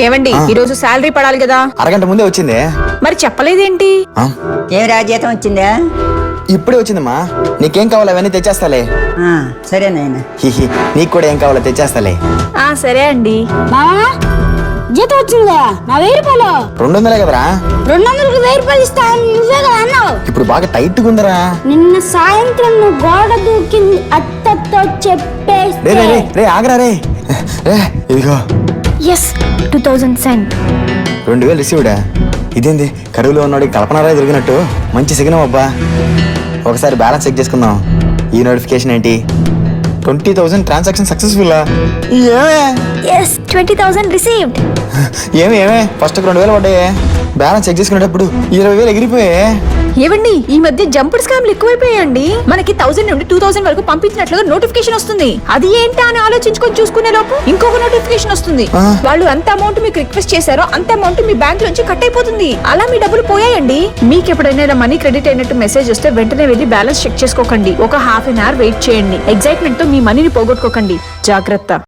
ఏమండి. ఈ రోజు శాలరీ పడాలి కదా? అరగంట ముందే వచ్చింది. మరి చెప్పలేదేంటి? ఆ, ఏమిరా జీతం వచ్చిందా? ఇప్పుడే వచ్చిందమ్మా. నీకేం కావాలో అవన్నీ తెచ్చేస్తాలే. ఆ, సరే నాయన. హిహి నీకు కూడా ఏం కావాలో తెచ్చేస్తాలే. ఆ సరే అండి. మామా జీతం వచ్చిందా నా వెయ్యి రూపాయలు. రెండు వందలే కదరా. రెండు వందలకు వెయ్యి రూపాయలు ఇస్తా నువ్వే కదా అన్నావు. ఇప్పుడు బాగా టైట్గా ఉందరా. నిన్న సాయంత్రం నువ్వు గోడ దూకింది అత్తతో రే చెప్పేస్తే రే రే రే ఆగరా రే. రే ఇదిగో. ఎస్ టూ థౌజండ్ సెంట్ రెండు వేలు రిసీవ్డా ఇదేంది? కరువులో ఉన్నాడు కల్పనారా దొరికినట్టు మంచి సిగ్నం అబ్బా. ఒకసారి బ్యాలెన్స్ చెక్ చేసుకుందాం. ఈ నోటిఫికేషన్ ఏంటి? ట్వంటీ థౌసండ్ ట్రాన్సాక్షన్ సక్సెస్ఫుల్ ఏమే? ఎస్ ట్వంటీ థౌసండ్ రిసీవ్డ్ ఏమి ఏమే? ఫస్ట్ రెండు వేలు పడ్డాయి. బ్యాలెన్స్ చెక్ చేసుకునేటప్పుడు ఇరవై వేలు ఎగిరిపోయాయి. ఏవండి? ఈ మధ్య జంపుడు స్కామ్లు ఎక్కువైపోయాయండి. మనకి థౌసండ్ నుండి టూ థౌసండ్ వరకు పంపించినట్లుగా నోటిఫికేషన్ వస్తుంది. అది ఏంటా అని ఆలోచించుకొని చూసుకునే లోపు ఇంకొక నోటిఫికేషన్ వస్తుంది. వాళ్ళు అంత అమౌంట్ మీకు రిక్వెస్ట్ చేశారో అంత అమౌంట్ మీ బ్యాంక్ నుంచి కట్ అయిపోతుంది. అలా మీ డబ్బులు పోయాయండి. మీకు ఎప్పుడైనా మనీ క్రెడిట్ అయినట్టు మెసేజ్ వస్తే వెంటనే వెళ్ళి బ్యాలెన్స్ చెక్ చేసుకోకండి. ఒక హాఫ్ అన్ అవర్ వెయిట్ చేయండి. ఎగ్జైట్మెంట్తో మీ మనీని పోగొట్టుకోకండి. జాగ్రత్త.